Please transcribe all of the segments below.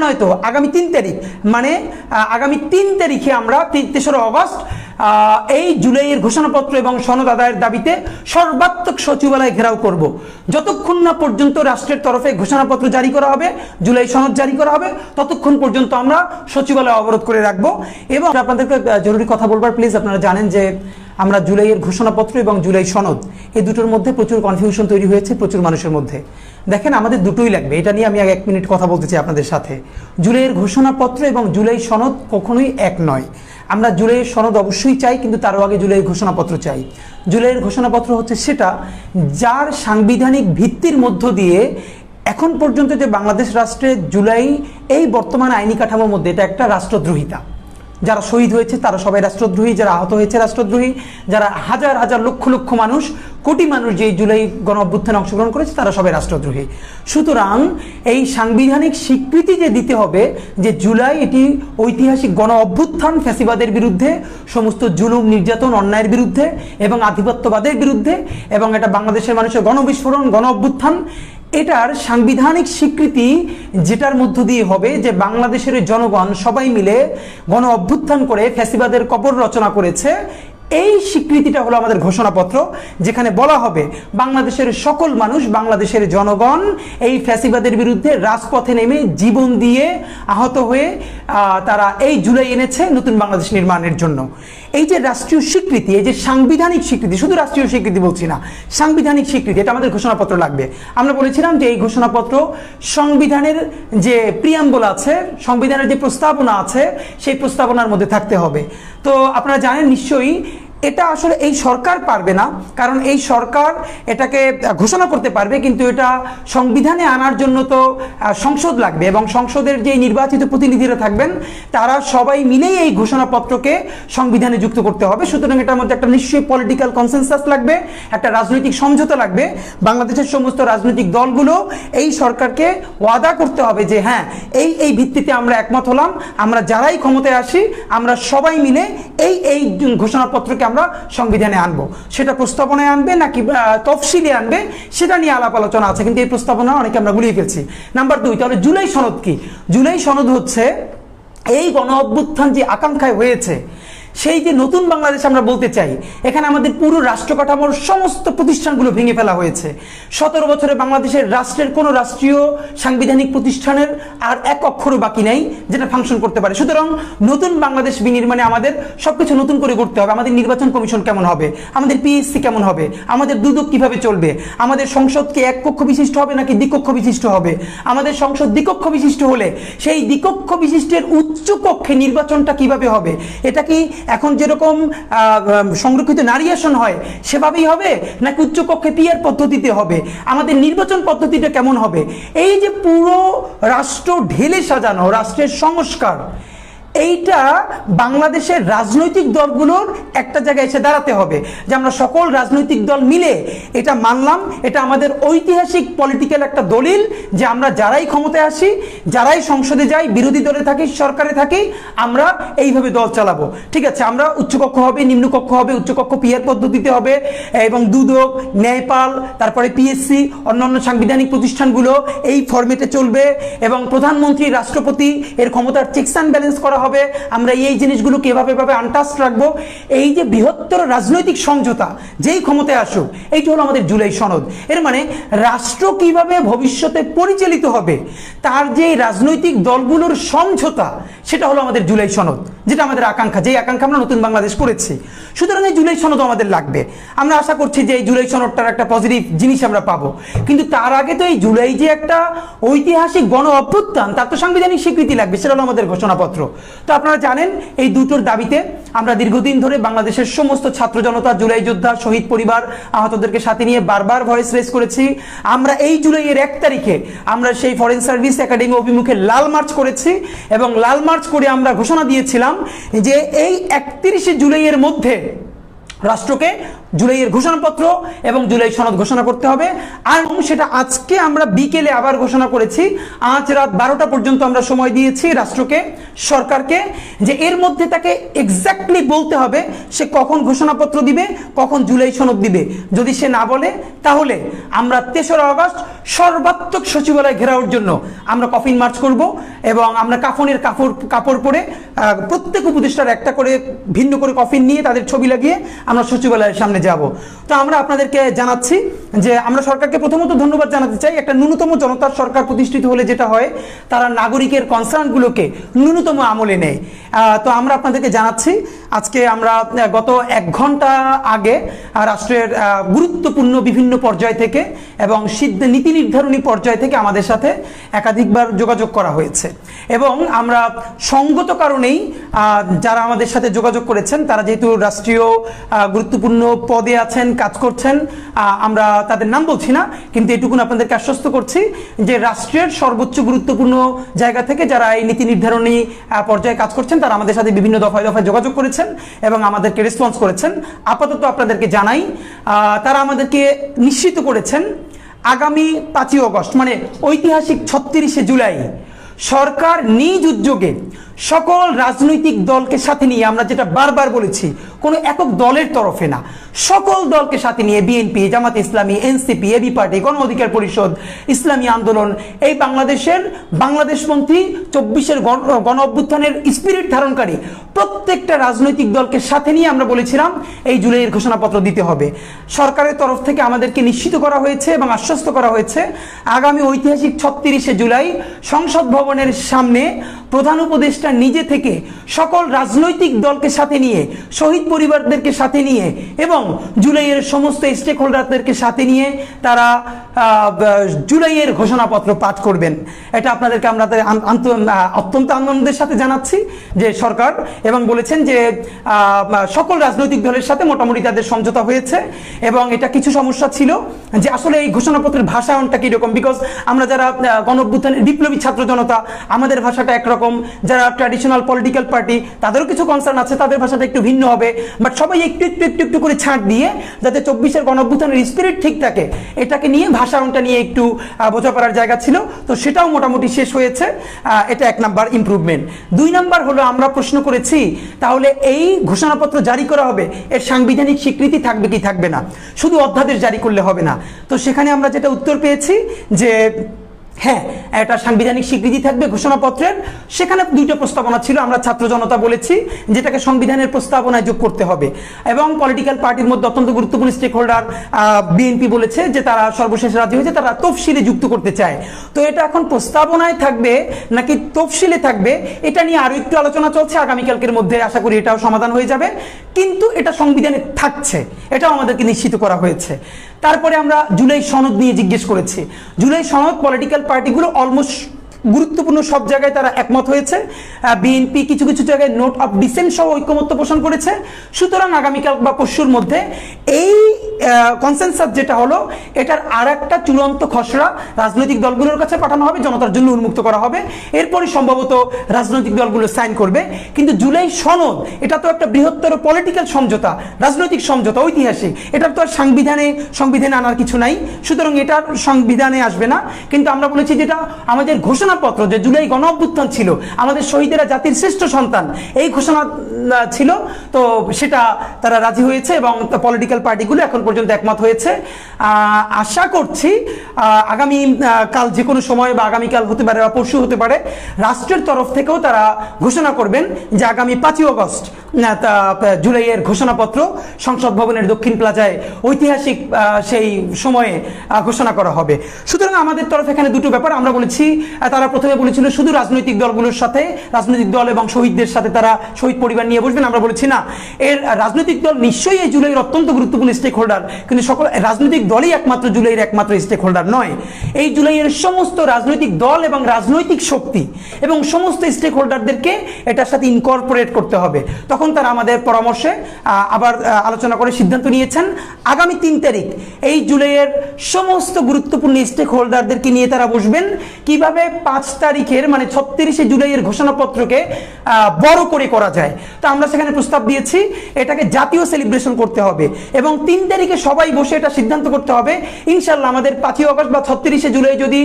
নয়তো আগামী তিন তারিখ। মানে আগামী তিন তারিখে আমরা তেসরা অগস্ট এই জুলাইয়ের ঘোষণাপত্র এবং সনদ আদায়ের দাবিতে সর্বাত্মক সচিবালয় ঘেরাও করব। যতক্ষণ না পর্যন্ত রাষ্ট্রের তরফে ঘোষণাপত্র জারি করা হবে, জুলাই সনদ জারি করা হবে, ততক্ষণ পর্যন্ত আমরা সচিবালয় অবরোধ করে রাখব। এবং আপনাদেরকে জরুরি কথা বলবার প্লিজ আপনারা জানেন যে আমরা জুলাইয়ের ঘোষণাপত্র এবং জুলাই সনদ, এই দুটোর মধ্যে প্রচুর কনফিউশন তৈরি হয়েছে প্রচুর মানুষের মধ্যে। দেখেন, আমাদের দুটোই লাগবে, এটা নিয়ে আমি এক মিনিট কথা বলতে চাই আপনাদের সাথে। জুলাইয়ের ঘোষণাপত্র এবং জুলাই সনদ কখনোই এক নয়। আমরা জুলাইয়ের সনদ অবশ্যই চাই, কিন্তু তারও আগে জুলাইয়ের ঘোষণাপত্র চাই। জুলাইয়ের ঘোষণাপত্র হচ্ছে সেটা, যার সাংবিধানিক ভিত্তির মধ্য দিয়ে এখন পর্যন্ত যে বাংলাদেশ রাষ্ট্রে জুলাই এই বর্তমান আইনি কাঠামোর মধ্যে এটা একটা রাষ্ট্রদ্রোহিতা। যারা শহীদ হয়েছে, তারা সবাই রাষ্ট্রদ্রোহী, যারা আহত হয়েছে, রাষ্ট্রদ্রোহী, যারা হাজার হাজার লক্ষ লক্ষ মানুষ, কোটি মানুষ যে জুলাই গণ অভ্যুত্থানে অংশগ্রহণ করেছে, তারা সবাই রাষ্ট্রদ্রোহী। সুতরাং এই সাংবিধানিক স্বীকৃতি যে দিতে হবে, যে জুলাই এটি ঐতিহাসিক গণ অভ্যুত্থান, ফ্যাসিবাদের বিরুদ্ধে, সমস্ত জুলুম, নির্যাতন, অন্যায়ের বিরুদ্ধে এবং আধিপত্যবাদের বিরুদ্ধে এবং এটা বাংলাদেশের মানুষের গণবিস্ফোরণ, গণ অভ্যুত্থান এটার সাংবিধানিক স্বীকৃতি যেটার মধ্য দিয়ে হবে যে বাংলাদেশের জনগণ সবাই মিলে গণ অভ্যুত্থান করে ফ্যাসিবাদের কবর রচনা করেছে। এই স্বীকৃতিটা হলো আমাদের ঘোষণাপত্র, যেখানে বলা হবে বাংলাদেশের সকল মানুষ, বাংলাদেশের জনগণ এই ফ্যাসিবাদের বিরুদ্ধে রাজপথে নেমে জীবন দিয়ে আহত হয়ে তারা এই জুলাই এনেছে নতুন বাংলাদেশ নির্মাণের জন্য। এই যে রাষ্ট্রীয় স্বীকৃতি, এই যে সাংবিধানিক স্বীকৃতি, শুধু রাষ্ট্রীয় স্বীকৃতি বলছি না, সাংবিধানিক স্বীকৃতি, এটা আমাদের ঘোষণাপত্র লাগবে। আমরা বলেছিলাম যে এই ঘোষণাপত্র সংবিধানের যে প্রিয়াম্বল আছে, সংবিধানের যে প্রস্তাবনা আছে, সেই প্রস্তাবনার মধ্যে থাকতে হবে। তো আপনারা জানেন নিশ্চয়ই এটা আসলে এই সরকার পারবে না, কারণ এই সরকার এটাকে ঘোষণা করতে পারবে, কিন্তু এটা সংবিধানে আনার জন্য তো সংসদ লাগবে এবং সংসদের যে নির্বাচিত প্রতিনিধিরা থাকবেন, তারা সবাই মিলেই এই ঘোষণাপত্রকে সংবিধানে যুক্ত করতে হবে। সুতরাং এটার মধ্যে একটা নিশ্চয়ই পলিটিক্যাল কনসেনসাস লাগবে, একটা রাজনৈতিক সমঝোতা লাগবে। বাংলাদেশের সমস্ত রাজনৈতিক দলগুলো এই সরকারকে ওয়াদা করতে হবে যে হ্যাঁ এই এই ভিত্তিতে আমরা একমত হলাম, আমরা যারাই ক্ষমতায় আসি, আমরা সবাই মিলে এই এই ঘোষণাপত্রকে আমরা সংবিধানে আনব। সেটা প্রস্তাবনায় আনবে নাকি তফসিলে আনবে, সেটা নিয়ে আলাপ আলোচনা আছে, কিন্তু এই প্রস্তাবনা অনেকে আমরা গুলিয়ে ফেলছি। নাম্বার দুই, তাহলে জুলাই সনদ কি? জুলাই সনদ হচ্ছে এই গণ অভ্যুত্থান যে আকাঙ্ক্ষায় হয়েছে সেই যে নতুন বাংলাদেশ আমরা বলতে চাই, এখানে আমাদের পুরো রাষ্ট্র কাঠামোর সমস্ত প্রতিষ্ঠানগুলো ভেঙে ফেলা হয়েছে। সতেরো বছরে বাংলাদেশের রাষ্ট্রের কোনো রাষ্ট্রীয় সাংবিধানিক প্রতিষ্ঠানের আর এক অক্ষরও বাকি নাই, যেটা ফাংশন করতে পারে। সুতরাং নতুন বাংলাদেশ বিনির্মাণে আমাদের সবকিছু নতুন করে করতে হবে। আমাদের নির্বাচন কমিশন কেমন হবে? আমাদের পিএসসি কেমন হবে? আমাদের দুদক কীভাবে চলবে? আমাদের সংসদ কি এক কক্ষ বিশিষ্ট হবে নাকি দ্বিকক্ষ বিশিষ্ট হবে? আমাদের সংসদ দ্বিকক্ষ বিশিষ্ট হলে সেই দ্বিকক্ষ বিশিষ্টের উচ্চ কক্ষে নির্বাচনটা কীভাবে হবে? এটা কি এখন যেরকম সংরক্ষিত নারী আসন হয়, সেভাবেই হবে? নাকি উচ্চকক্ষে পিয়ার পদ্ধতিতে হবে? আমাদের নির্বাচন পদ্ধতিটা কেমন হবে? এই যে পুরো রাষ্ট্র ঢেলে সাজানো, রাষ্ট্রের সংস্কার এইটা বাংলাদেশের রাজনৈতিক দলগুলোর একটা জায়গায় এসে দাঁড়াতে হবে যে আমরা সকল রাজনৈতিক দল মিলে এটা মানলাম, এটা আমাদের ঐতিহাসিক পলিটিক্যাল একটা দলিল যে আমরা যারাই ক্ষমতায় আসি, যারাই সংসদে যাই, বিরোধী দলে থাকি, সরকারে থাকি, আমরা এইভাবে দল চালাবো। ঠিক আছে, আমরা উচ্চকক্ষ হবে, নিম্নকক্ষ হবে, উচ্চকক্ষ পিয়ার পদ্ধতিতে হবে, এবং দুদক, ন্যায়পাল, তারপরে পিএসসি অন্যান্য সাংবিধানিক প্রতিষ্ঠানগুলো এই ফরম্যাটে চলবে, এবং প্রধানমন্ত্রী, রাষ্ট্রপতি এর ক্ষমতার চেকস অ্যান্ড ব্যালেন্স করা হবে। আমরা এই জিনিসগুলো কীভাবে ভাবে আনটাস্ট রাখব। এই যে বৃহত্তর রাজনৈতিক সমঝোতা, যেই ক্ষমতায় আসুক, এইটা হলো আমাদের জুলাই সনদ। এর মানে রাষ্ট্র কীভাবে ভবিষ্যতে পরিচালিত হবে, তার যে রাজনৈতিক দলগুলোর সমঝোতা সেটা হলো আমাদের জুলাই সনদ, যেটা আমাদের আকাঙ্ক্ষা, যেই আকাঙ্ক্ষা আমরা নতুন বাংলাদেশ করেছি। সুতরাং এই জুলাই সনদ আমাদের লাগবে। আমরা আশা করছি যে এই জুলাই সনদটার একটা পজিটিভ জিনিস আমরা পাবো। কিন্তু তার আগে তো এই জুলাই যে একটা ঐতিহাসিক গণ অভ্যুত্থান, তার তো সাংবিধানিক স্বীকৃতি লাগবে, সেটা হলো আমাদের ঘোষণাপত্র। তো আপনারা জানেন, এই দুটোর দাবিতে আমরা দীর্ঘদিন ধরে বাংলাদেশের সমস্ত ছাত্র জনতা, জুলাই যোদ্ধা, শহীদ পরিবার, আহতদেরকে সাথে নিয়ে বারবার ভয়েস রেস করেছি। আমরা এই জুলাইয়ের এক তারিখে আমরা সেই ফরেন সার্ভিস একাডেমি অভিমুখে লাল মার্চ করেছি এবং লাল মার্চ করে আমরা ঘোষণা দিয়েছিলাম যে এই একত্রিশে জুলাইয়ের মধ্যে রাষ্ট্রকে জুলাইয়ের ঘোষণাপত্র এবং জুলাই সনদ ঘোষণা করতে হবে। আর সেটা আজকে আমরা বিকেলে আবার ঘোষণা করেছি। আজ রাত বারোটা পর্যন্ত আমরা সময় দিয়েছি রাষ্ট্রকে, সরকারকে, যে এর মধ্যে তাকে এক্স্যাক্টলি বলতে হবে সে কখন ঘোষণাপত্র দিবে, কখন জুলাই সনদ দিবে। যদি সে না বলে, তাহলে আমরা তেসরা আগস্ট সর্বাত্মক সচিবালয় ঘেরাওর জন্য আমরা কফিন মার্চ করব এবং আমরা কাফনের কাপড় কাপড় পরে প্রত্যেক উপদেষ্টার একটা করে ভিন্ন করে কফিন নিয়ে তাদের ছবি লাগিয়ে আমরা সচিবালয়ের সামনে যাব। তো আমরা আপনাদেরকে জানাচ্ছি যে আমরা সরকারকে প্রথমত ধন্যবাদ জানাতে চাই একটা ন্যূনতম জনতার সরকার প্রতিষ্ঠিত হলে যেটা হয়, তারা নাগরিকের কনসার্নগুলোকে ন্যূনতম আমলে নেয়। তো আমরা আপনাদেরকে জানাচ্ছি, আজকে আমরা গত এক ঘণ্টা আগে রাষ্ট্রের গুরুত্বপূর্ণ বিভিন্ন পর্যায় থেকে এবং সিদ্ধ নীতি নির্ধারণী পর্যায় থেকে আমাদের সাথে একাধিকবার যোগাযোগ করা হয়েছে। এবং আমরা সঙ্গত কারণেই যারা আমাদের সাথে যোগাযোগ করেছেন, তারা যেহেতু রাষ্ট্রীয় গুরুত্বপূর্ণ পদে আছেন, কাজ করছেন আমরা তাদের নাম বলছি না, কিন্তু এটুকুন আপনাদেরকে আশ্বস্ত করছি যে রাষ্ট্রের সর্বোচ্চ গুরুত্বপূর্ণ জায়গা থেকে যারা এই নীতি নির্ধারণী পর্যায়ে কাজ করছেন, তারা আমাদের সাথে বিভিন্ন দফায় দফায় যোগাযোগ করেছেন এবং আমাদেরকে রেসপন্স করেছেন। আপাতত আপনাদেরকে জানাই তারা আমাদেরকে নিশ্চিত করেছেন আগামী পাঁচই অগস্ট মানে ঐতিহাসিক ছত্রিশে জুলাই সরকার নিজ উদ্যোগে সকল রাজনৈতিক দলকে সাথে নিয়ে আমরা যেটা বারবার বলেছি, কোনো একক দলের তরফে না। সকল দলকে সাথে নিয়ে BNP Jamaat Islami NCP AB party গণ অধিকার পরিষদ, ইসলামী আন্দোলন, এই বাংলাদেশের বাংলাদেশপন্থী চব্বিশের গণ গণ অভ্যুত্থানের স্পিরিট ধারণকারী, প্রত্যেকটা রাজনৈতিক দলকে সাথে নিয়ে আমরা বলেছিলাম, এই জুলাইয়ের ঘোষণাপত্র দিতে হবে। সরকারের তরফ থেকে আমাদেরকে নিশ্চিত করা হয়েছে এবং আশ্বস্ত করা হয়েছে, আগামী ঐতিহাসিক ছত্রিশে জুলাই সংসদ ভবনের সামনে প্রধান উপদেষ্টা নিজে থেকে সকল রাজনৈতিক দলকে সাথে নিয়ে, শহীদ পরিবারদেরকে সাথে নিয়ে এবং জুলাইয়ের সমস্ত স্টেক হোল্ডারদেরকে সাথে নিয়ে তারা জুলাইয়ের ঘোষণাপত্র পাঠ করবেন। এটা আপনাদেরকে আমরা অত্যন্ত আনন্দের সাথে জানাচ্ছি যে সরকার এবং বলেছেন যে সকল রাজনৈতিক দলের সাথে মোটামুটি তাদের সমঝোতা হয়েছে এবং এটা কিছু সমস্যা ছিল যে আসলে এই ঘোষণাপত্রের ভাষায়নটা কীরকম? বিকজ আমরা যারা গণ বিপ্লবী ছাত্র জনতা, আমাদের ভাষাটা একরকম। যারা ট্র্যাডিশনাল পলিটিক্যাল পার্টি তাদেরও কিছু কনসার্ন আছে তাদের ভাষাটা একটু ভিন্ন হবে। বাট সবাই একটু একটু একটু একটু করে ছাড় দিয়ে যাতে চব্বিশের গণঅভ্যুত্থানের স্পিরিট ঠিক থাকে এটাকে নিয়ে ভাষায়নটা নিয়ে একটু আহ, বোঝাপড়ার জায়গা ছিল। তো সেটাও মোটামুটি শেষ হয়েছে। এটা এক নাম্বার ইমপ্রুভমেন্ট দুই নাম্বার হলো আমরা প্রশ্ন করেছি তাহলে এই ঘোষণাপত্র জারি করা হবে এর সাংবিধানিক স্বীকৃতি থাকবে কি থাকবে না? শুধু অধ্যাদেশ জারি করলে হবে না। তো সেখানে আমরা যেটা উত্তর পেয়েছি যে হ্যাঁ একটা সাংবিধানিক স্বীকৃতি থাকবে ঘোষণাপত্রের। সেখানে দুইটা প্রস্তাবনা ছিল, আমরা ছাত্র জনতা বলেছি, যেটাকে সংবিধানের প্রস্তাবনায় যোগ করতে হবে। এবং পলিটিক্যাল পার্টির মধ্যে অত্যন্ত গুরুত্বপূর্ণ স্টেক হোল্ডার বিএনপি বলেছে যে তারা সর্বশেষ রাজি হয়েছে, তারা তফসিলে যুক্ত করতে চায়। তো এটা এখন প্রস্তাবনায় থাকবে নাকি তফসিলে থাকবে, এটা নিয়ে আরও একটু আলোচনা চলছে। আগামীকালকের মধ্যে আশা করি এটাও সমাধান হয়ে যাবে। কিন্তু এটা সংবিধানে থাকছে, এটাও আমাদেরকে নিশ্চিত করা হয়েছে। তারপরে আমরা জুলাই সনদ নিয়ে জিজ্ঞেস করেছি। জুলাই সনদ পলিটিক্যাল পার্টিগুলো অলমোস্ট গুরুত্বপূর্ণ সব জায়গায় তারা একমত হয়েছে। বিএনপি কিছু কিছু জায়গায় নোট অফ ডিসেন্ট সহ ঐক্যমত্য পোষণ করেছে। সুতরাং আগামীকাল বা পরশুর মধ্যে এই কনসেনসাস যেটা হলো, এটার আর একটা চূড়ান্ত খসড়া রাজনৈতিক দলগুলোর কাছে পাঠানো হবে, জনতার জন্য উন্মুক্ত করা হবে। এরপরই সম্ভবত রাজনৈতিক দলগুলো সাইন করবে। কিন্তু জুলাই সনদ, এটা তো একটা বৃহত্তর পলিটিক্যাল সমঝোতা, রাজনৈতিক সমঝোতা, ঐতিহাসিক। এটার তো আর সংবিধানে সংবিধানে আনার কিছু নাই। সুতরাং এটার সংবিধানে আসবে না। কিন্তু আমরা বলেছি যেটা আমাদের ঘোষণাপত্র, যে জুলাই গণ অভ্যুত্থান ছিল, আমাদের শহীদেরা জাতির শ্রেষ্ঠ সন্তান, এই ঘোষণা ছিল। তো সেটা তারা রাজি হয়েছে এবং পলিটিক্যাল পার্টিগুলো এখন পর্যন্ত একমত হয়েছে। আশা করছি আগামী কাল যে কোনো সময় বা আগামীকাল হতে পারে বা পরশু হতে পারে, রাষ্ট্রের তরফ থেকেও তারা ঘোষণা করবেন যে আগামী পাঁচই অগস্ট জুলাইয়ের ঘোষণাপত্র সংসদ ভবনের দক্ষিণ প্লাজায় ঐতিহাসিক সেই সময়ে ঘোষণা করা হবে। সুতরাং আমাদের তরফ এখানে দুটো ব্যাপার আমরা বলেছি। তারা প্রথমে বলেছিল শুধু রাজনৈতিক দলগুলোর সাথে, রাজনৈতিক দল এবং শহীদদের সাথে তারা শহীদ পরিবার নিয়ে বসবেন। আমরা বলেছি, না, এর রাজনৈতিক দল নিশ্চয়ই এই জুলাইয়ের অত্যন্ত গুরুত্বপূর্ণ স্টেক হোল্ডার কিন্তু সকল রাজনৈতিক দলই একমাত্র জুলাইয়ের একমাত্র স্টেক হোল্ডার নয়। এই জুলাইয়ের সমস্ত রাজনৈতিক দল এবং রাজনৈতিক শক্তি এবং সমস্ত স্টেক হোল্ডারদেরকে এটার সাথে ইনকর্পোরেট করতে হবে। তখন তারা আমাদের পরামর্শে আবার আলোচনা করে সিদ্ধান্ত নিয়েছেন। আগামী তিন তারিখ এই জুলাইয়ের সমস্ত গুরুত্বপূর্ণ স্টেক হোল্ডারদেরকে নিয়ে তারা বসবেন। কীভাবে পাঁচ তারিখের মানে ছত্রিশে জুলাইয়ের ঘোষণাপত্রকে বড় করে করা যায়। তো আমরা সেখানে প্রস্তাব দিয়েছি, এটাকে জাতীয় সেলিব্রেশন করতে হবে। এবং তিন তারিখে সবাই বসে এটা সিদ্ধান্ত করতে হবে। ইনশাল্লাহ আমাদের পাঁচই অগস্ট বা ছত্রিশে জুলাই যদি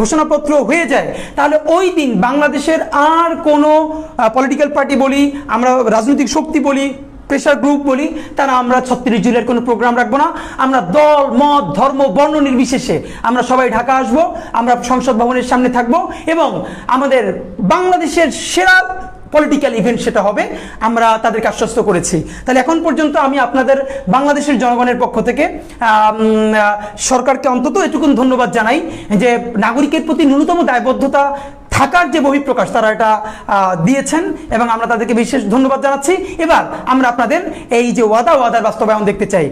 ঘোষণাপত্র হয়ে যায়, তাহলে ওই দিন বাংলাদেশের আর কোনো পলিটিক্যাল পার্টি বলি, আমরা রাজনৈতিক শক্তি বলি প্রেশার গ্রুপ বলি, তারা আমরা ছত্রিশ জুলাইয়ের কোনো প্রোগ্রাম রাখব না। আমরা দল, মত, ধর্ম, বর্ণ নির্বিশেষে আমরা সবাই ঢাকা আসব, আমরা সংসদ ভবনের সামনে থাকব এবং আমাদের বাংলাদেশের সেরা পলিটিক্যাল ইভেন্ট সেটা হবে, আমরা তাদেরকে আশ্বস্ত করেছি। তাহলে এখন পর্যন্ত আমি আপনাদের বাংলাদেশের জনগণের পক্ষ থেকে সরকারকে অন্তত এটুকুন ধন্যবাদ জানাই যে নাগরিকের প্রতি ন্যূনতম দায়বদ্ধতা থাকার যে বহিঃপ্রকাশ তারা এটা দিয়েছেন এবং আমরা তাদেরকে বিশেষ ধন্যবাদ জানাচ্ছি। এবার আমরা আপনাদের এই যে ওয়াদা, ওয়াদার বাস্তবায়ন দেখতে চাই।